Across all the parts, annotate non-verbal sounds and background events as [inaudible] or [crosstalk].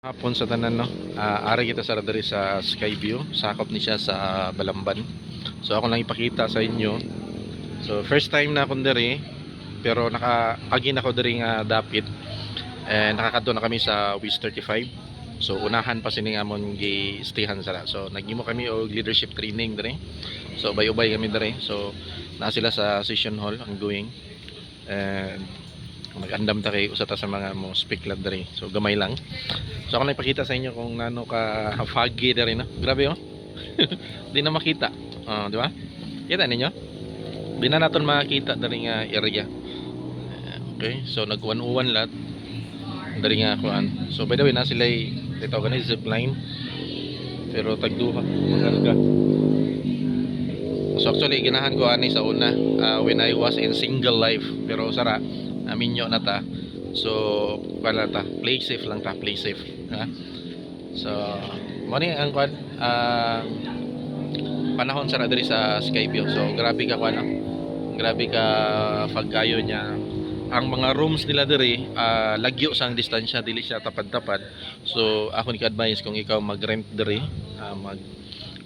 Hapon sa tanan no. Ah, ari kita sa diri sa Skyview, sakop ni siya sa Balamban. So ako lang ipakita sa inyo. So first time na akong diri pero naka agi na ako diri nga dapit. And nakakadto na kami sa WIS 35. So unahan pa sini amon gi stayhan sala. So nagimo kami og leadership training diri. So bay-ubay kami diri. So na sila sa session hall ang going. And nag-andam ta kay usa ta sa mga mo speak lang diri. So gamay lang. So ako na ipakita sa inyo kung nano ka foggy rin. No? Grabe oh. [laughs] Di na makita. Ah, di ba? Kita ninyo? Di na natin makita dari nga area. Eh, Okay, so nag-101 lot. Dari nga kuan. So by the way, na sila ito ganun zipline. Pero tagduha magarga. So actually ginahan ko ani sa una ah, when I was in single life pero sara aminyo na ta. So wala ta, play safe lang ta, play safe, ha? So mo ang kwan ah, panahon sa diri sa Skyview. So grabe ka kwan, no? grabe ka pagkayo niya. Ang mga rooms nila diri ah, lagyo sang distansya dili siya tapad-tapad. So ako ni advise kung ikaw mag-rent diri, ah, mag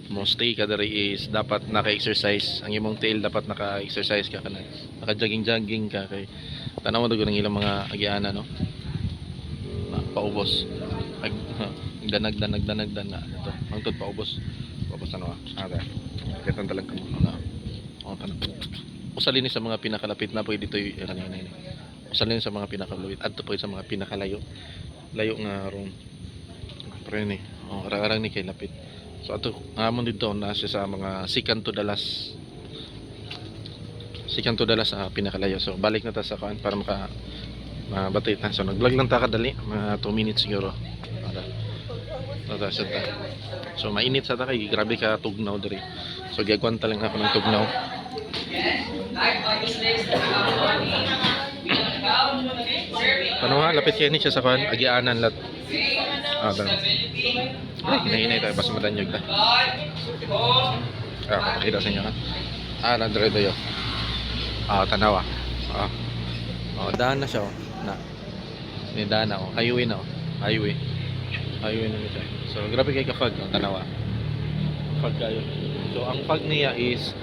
mo stay ka diri is dapat naka-exercise. Ang imong tail dapat naka-exercise ka kana. Naka-jogging-jogging ka kay tanaw mo ng ilang mga agiana no? Na, paubos. Ag, danag danag danag danag ito hangtod paubos. Paubos ano ah? Ada kitan talag kamo ano oh tanong usalin ni sa mga pinakalapit na pwede dito yung kanina ini usalin sa mga pinakalapit. Adto po sa mga pinakalayo. Layo nga room pero ni oh arang ni kay lapit so ato amon dito nasa sa mga second to last second to last sa pinakalayo so balik na ta sa kuan para maka mabatay ta so nag-vlog lang ta kadali mga 2 minutes siguro para Nata sa ta. So mainit sa ta kay grabe ka tugnaw diri. So gagwan ta lang ako ng tugnaw. Nga lapit kay ni siya sa kuan agianan lat. Ah, dan. Ay, hinahinay tayo basta madanyog ta. Ah, makita sa inyo ha. Ah, nandre tayo. Ah, tanawa. Ah. Oh, daan na siya oh. Na. Ni daan na oh. Highway na oh. Highway. Highway na siya. So, grabe kay ka-fog oh. Tanawa. Fog kayo. So, ang fog niya is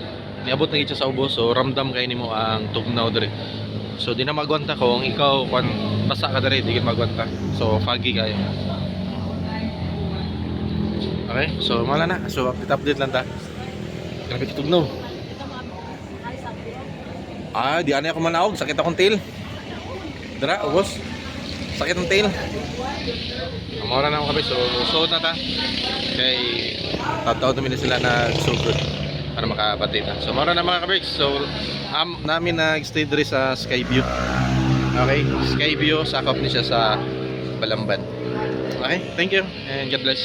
niabot na siya sa ubos so ramdam kay nimo ang tugnaw dire. So, di na magwanta ko kung ikaw kung basa ka dire, di ka magwanta. So, foggy kayo. Okay, so mala na. So, update-update lang ta. Grabe ka tugnaw. Ah, di ano ako manawag. Sakit akong tail. Dara, ubos. Sakit ang tail. Amora na ako kami. So, suot na ta. Kay, tataw na sila na so good. Para makabati ta. So, mora na mga kabiks. So, am, namin nag-stay diri sa Skyview. Okay, Skyview. Sakop ni siya sa Balamban. Okay, thank you. And God bless.